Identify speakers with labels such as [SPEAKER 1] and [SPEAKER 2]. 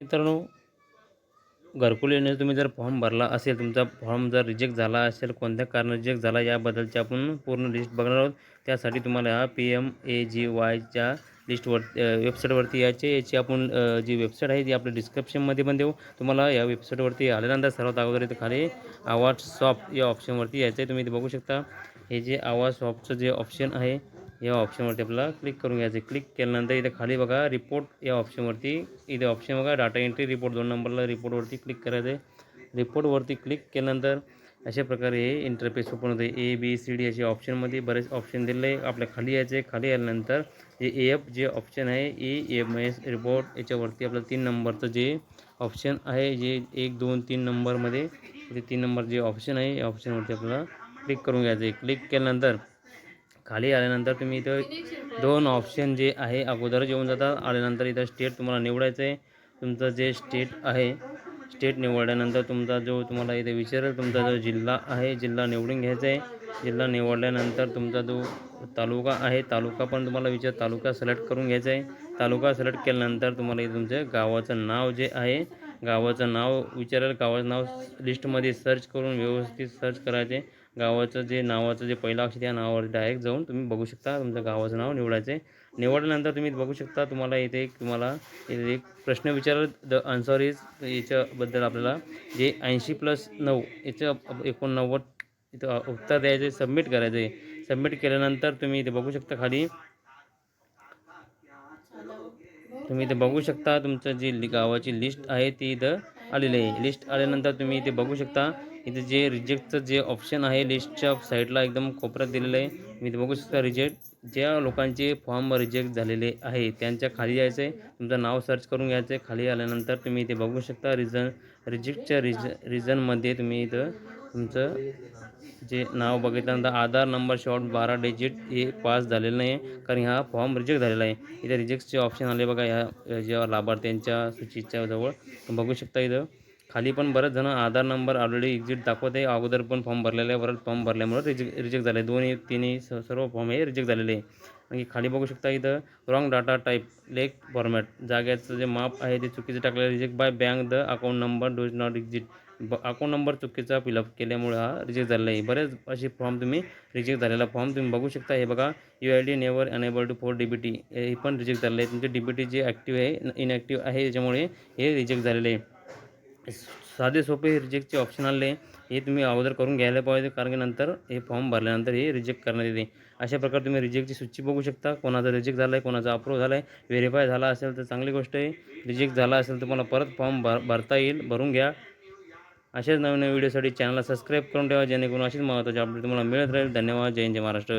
[SPEAKER 1] मित्रांनो घरकुल योजनेचा तुम्ही जर फॉर्म भरला असेल तुमचा फॉर्म जर रिजेक्ट झाला असेल कोणत्या कारण रिजेक्ट झाला याबद्दलची आपण पूर्ण लिस्ट बघणार आहोत. त्यासाठी तुम्हाला ह्या पी एम ए जी वायच्या लिस्टवर वेबसाईटवरती यायचे याची आपण जी वेबसाईट आहे ती आपल्या डिस्क्रिप्शनमध्ये पण देऊ. तुम्हाला या वेबसाईटवरती आल्यानंतर सर्वात अगोदर इथं खाली आवाज सॉफ्ट या ऑप्शनवरती यायचं आहे. तुम्ही इथे बघू शकता. हे जे आवाज सॉफ्टचं जे ऑप्शन आहे या ऑप्शनवरती आपल्याला क्लिक करून घ्यायचं आहे. क्लिक केल्यानंतर इथे खाली बघा रिपोर्ट या ऑप्शनवरती इथे ऑप्शन बघा डाटा एंट्री रिपोर्ट दोन नंबरला रिपोर्टवरती क्लिक करायचं आहे रिपोर्टवरती क्लिक केल्यानंतर अशा प्रकारे हे इंटरफेस ओपन होते ए बी सी डी असे ऑप्शनमध्ये बरेच ऑप्शन दिलेले आहे आपल्या खाली यायचे आहे. खाली आल्यानंतर जे ए एफ जे ऑप्शन आहे ई एम एस रिपोर्ट याच्यावरती आपलं तीन नंबरचं जे ऑप्शन आहे जे एक दोन तीन नंबरमध्ये ते तीन नंबर जे ऑप्शन आहे या ऑप्शनवरती आपल्याला क्लिक करून घ्यायचं आहे क्लिक केल्यानंतर खाली आल्यानंतर तुम्ही इथं दोन ऑप्शन जे आहे अगोदर येऊन जातात आल्यानंतर इथं स्टेट तुम्हाला निवडायचं आहे. तुमचं जे स्टेट आहे स्टेट निवडल्यानंतर तुमचा जो तुम्हाला इथे विचारेल तुमचा जो जिल्हा आहे जिल्हा निवडून घ्यायचा आहे. जिल्हा निवडल्यानंतर तुमचा जो तालुका आहे तालुका पण तुम्हाला विचार तालुका सिलेक्ट करून घ्यायचा आहे. तालुका सिलेक्ट केल्यानंतर तुम्हाला इथे तुमचं गावाचं नाव जे आहे गावाचं नाव विचारेल गावाचं नाव लिस्टमध्ये सर्च करून व्यवस्थित सर्च करायचे गावाचं जे नावाचं जे पहिलं अक्षर त्या नावावर डायरेक्ट जाऊन तुम्ही बघू शकता तुमचं गावाचं नाव निवडायचं आहे निवडल्यानंतर तुम्ही बघू शकता तुम्हाला इथे एक तुम्हाला इथे एक प्रश्न विचारल द आन्सर इज याच्याबद्दल आपल्याला जे ऐंशी प्लस नऊ याचं एकोणनव्वद इथं उत्तर द्यायचं आहे सबमिट करायचं आहे सबमिट केल्यानंतर तुम्ही इथे बघू शकता खाली. तुम्ही इथे बघू शकता तुमचं जी लि- गावाची लिस्ट आहे ती इथं आलेलं आहे. लिस्ट आल्यानंतर तुम्ही इथे बघू शकता इथे जे रिजेक्टचं जे ऑप्शन आहे लिस्टच्या साईडला एकदम कोपऱ्यात दिलेलं आहे. मी बघू शकता रिजेक्ट ज्या लोकांचे फॉर्म रिजेक्ट झालेले आहे त्यांच्या खाली यायचं आहे तुमचं नाव सर्च करून घ्यायचं आहे खाली आल्यानंतर तुम्ही इथे बघू शकता रिझन रिजेक्टच्या रिज रिझनमध्ये तुम्ही इथं तुमचं जे नाव बघितल्यानंतर आधार नंबर शॉर्ट बारा डिजिट हे पास झालेलं नाही आहे कारण हा फॉर्म रिजेक्ट झालेला आहे. इथे रिजेक्टचे ऑप्शन आले बघा ह्या ज्या लाभार्थ्यांच्या सूचीच्या जवळ. बघू शकता इथं. खाली पण बरेच जण आधार नंबर ऑलरेडी एक्झिट दाखवत आहे. अगोदर पण फॉर्म भरलेला आहे. परत फॉर्म भरल्यामुळे रिजेक्ट रिजेक्ट झाले. दोन्ही तिन्ही स सर्व फॉर्म हे रिजेक्ट झालेले आहे. आणि खाली बघू शकता इथं. रॉंग डाटा टाईप लेक फॉर्मॅट जाग्याचं जे माप आहे ते चुकीचं टाकलेलं reject by bank the account number does not exist ब अकाऊंट नंबर चुकीचा फिलअप केल्यामुळे हा रिजेक्ट झालेला आहे. बरेच असे फॉर्म तुम्ही रिजेक्ट झालेला फॉर्म तुम्ही बघू शकता. हे बघा U I D never enable to for D B T हे पण रिजेक्ट झालेलं आहे तुमचे डी बी टी जे ॲक्टिव्ह आहे इनॲक्टिव्ह आहे त्याच्यामुळे हे रिजेक्ट झालेले आहे. साधे सोपे रिजेक्टचे ऑप्शन आले हे तुम्ही अगोदर करून घ्यायला पाहिजे कारण की नंतर हे फॉर्म भरल्यानंतर हे रिजेक्ट करण्यात येते. अशा प्रकारे तुम्ही रिजेक्टची सूची बघू शकता. कोणाचा रिजेक्ट झाला आहे कोणाचा अप्रूव्ह झाला आहे व्हेरीफाय झाला असेल तर चांगली गोष्ट आहे. रिजेक्ट झाला असेल तर मला परत फॉर्म भर भरता येईल. भरून घ्या. अशाच नवीन नवीन व्हिडिओसाठी चॅनलला सबस्क्राईब करून ठेवा जेणेकरून अशीच महत्त्वाची अपडेट तुम्हाला मिळत राहील. धन्यवाद. जय हिंद जय महाराष्ट्र.